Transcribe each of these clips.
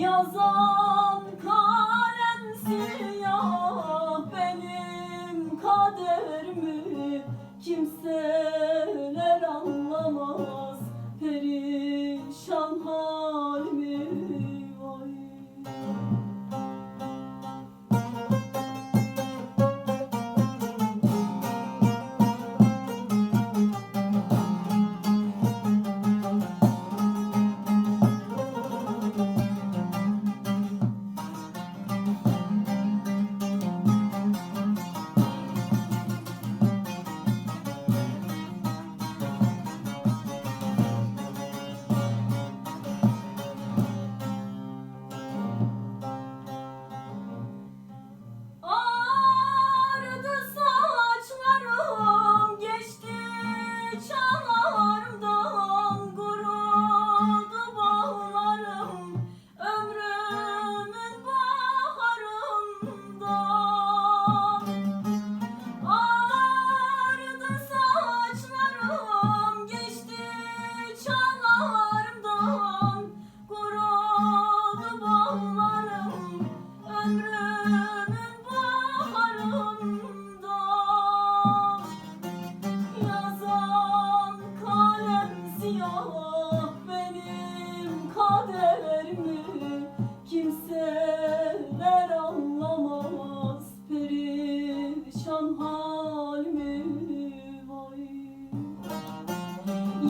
Yazan kalem siyah benim kaderimi kimseler anlamaz. kaderimi kimseler anlamaz. Perişan halimi vay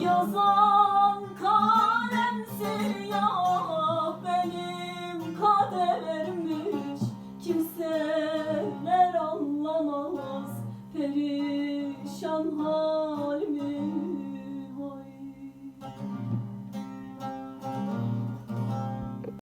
yazan kalemsin yar